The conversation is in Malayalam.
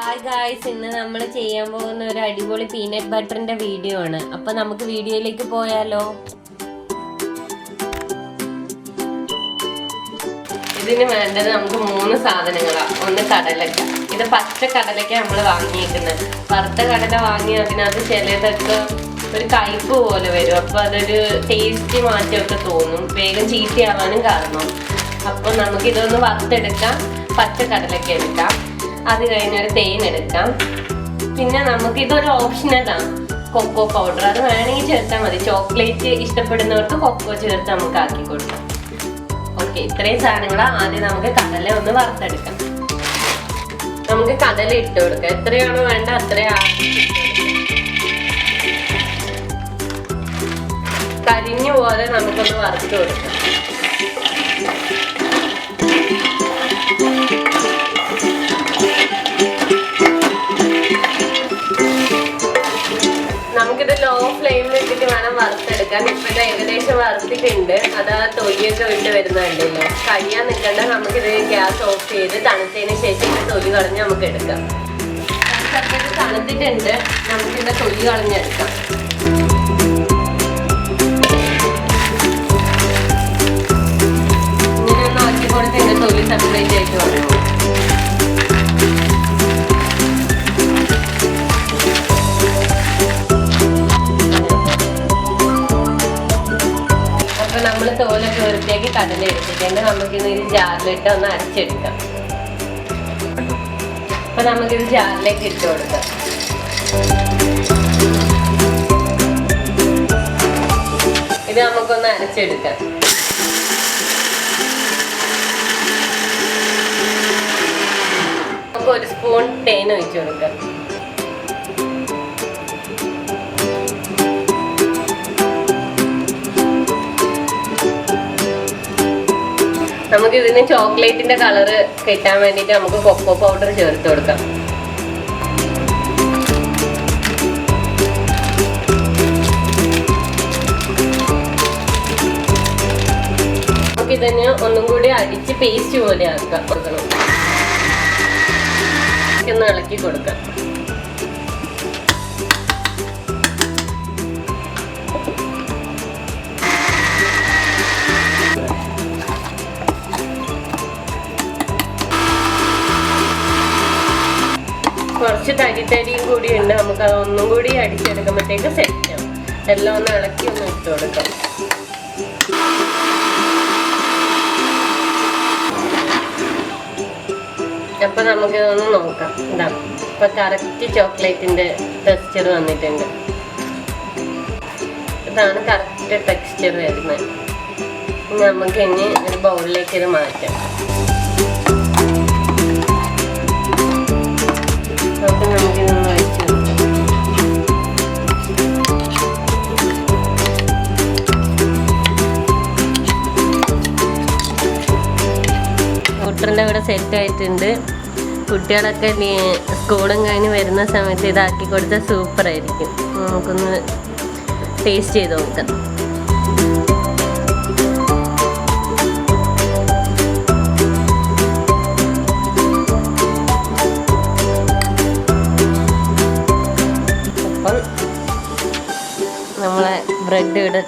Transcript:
ഹായ് ഗായ്സ് ഇന്ന് നമ്മൾ ചെയ്യാൻ പോകുന്ന ഒരു അടിപൊളി പീനട്ട് ബട്ടറിന്റെ വീഡിയോ ആണ്. അപ്പൊ നമുക്ക് വീഡിയോയിലേക്ക് പോയാലോ? ഇതിന് വേണ്ടത് നമുക്ക് മൂന്ന് സാധനങ്ങളാണ് ഒന്ന് കടലക്ക. ഇത് പച്ച കടലക്ക നമ്മൾ വാങ്ങിയേക്കുന്നത്. വറുത്ത കടല വാങ്ങി അതിനകത്ത് ചിലതൊക്കെ ഒരു കയ്പ് പോലെ വരും. അപ്പൊ അതൊരു ടേസ്റ്റ് മാറ്റമൊക്കെ തോന്നും. വേഗം ചീത്തയാവാനും കാരണം. അപ്പൊ നമുക്ക് ഇതൊന്ന് വറുത്തെടുക്കാം. പച്ച കടലക്ക എടുക്കാം. അത് കഴിഞ്ഞൊരു തേൻ എടുക്കാം. പിന്നെ നമുക്ക് ഇതൊരു ഓപ്ഷനലാണ് കൊക്കോ പൗഡർ അത് വേണമെങ്കിൽ ചേർത്താൽ മതി. ചോക്ലേറ്റ് ഇഷ്ടപ്പെടുന്നവർക്ക് കൊക്കോ ചേർത്ത് നമുക്ക് ആക്കി കൊടുക്കാം. ഓക്കെ ഇത്രയും സാധനങ്ങൾ ആദ്യം നമുക്ക് കടല ഒന്ന് വറുത്തെടുക്കാം. നമുക്ക് കടല ഇട്ട് കൊടുക്കാം. എത്രയാണോ വേണ്ട അത്രയും കരിഞ്ഞു പോലെ നമുക്കൊന്ന് വറുത്ത് കൊടുക്കാം. നമുക്കിത് ലോ ഫ്ലെയിമിൽ ഇട്ടിട്ട് വേണം വറുത്തെടുക്കാൻ. ഇപ്പൊ ഇത് ഏകദേശം വറുത്തിട്ടുണ്ട്. അത് ആ തൊലിയൊക്കെ വിട്ട് വരുന്നുണ്ടല്ലോ കഴിയാൻ നിൽക്കണ്ട. നമുക്കിത് ഗ്യാസ് ഓഫ് ചെയ്ത് തണുത്തതിന് ശേഷം ഇത് തൊലി കളഞ്ഞ് നമുക്ക് എടുക്കാം. ഇത് തണുത്തിട്ടുണ്ട്. നമുക്കിത് തൊലി കളഞ്ഞെടുക്കാം. കടല എടുത്തിട്ടുണ്ട് നമുക്കിന്ന് ഇത് ജാറിലിട്ട് ഒന്ന് അരച്ചെടുക്കാം. അപ്പൊ നമുക്കിത് ജാറിലേക്ക് ഇട്ട് കൊടുക്കാം. ഇത് നമുക്കൊന്ന് അരച്ചെടുക്കാം. ഒരു സ്പൂൺ തേൻ ഒഴിച്ചു കൊടുക്കാം. നമുക്ക് ഇതിന് ചോക്ലേറ്റിന്റെ കളറ് കിട്ടാൻ വേണ്ടിട്ട് നമുക്ക് കൊക്കോ പൗഡർ ചേർത്ത് കൊടുക്കാം. നമുക്ക് ഇതിന് ഒന്നും കൂടി അടിച്ച് പേസ്റ്റ് പോലെ ആക്കാം. കൊടുക്കണം. ഇളക്കി കൊടുക്കാം. കുറച്ച് തരി തരിയും കൂടി ഉണ്ട്. നമുക്ക് അത് ഒന്നും കൂടി അടിച്ചെടുക്കുമ്പോഴത്തേക്ക് സെറ്റ് ആവും. എല്ലാം ഒന്ന് ഇളക്കി ഒന്ന് ഇട്ട് കൊടുക്കാം. അപ്പൊ നമുക്കിതൊന്ന് നോക്കാം. ഇതാ ഇപ്പൊ കറക്റ്റ് ചോക്ലേറ്റിന്റെ ടെക്സ്ചർ വന്നിട്ടുണ്ട്. ഇതാണ് കറക്റ്റ് ടെക്സ്ചർ വരുന്നത്. നമുക്ക് ഇനി ഒരു ബൗളിലേക്ക് ഇത് മാറ്റാം. സ്കൂട്ടറിന്റെ ഇവിടെ സെറ്റ് ആയിട്ടുണ്ട്. കുട്ടികളൊക്കെ സ്കൂളും കഴിഞ്ഞ് വരുന്ന സമയത്ത് ഇതാക്കി കൊടുത്താൽ സൂപ്പർ ആയിരിക്കും. നമുക്കൊന്ന് ടേസ്റ്റ് ചെയ്ത് നോക്കാം. നമ്മളെ ബ്രെഡ് ഇവിടെ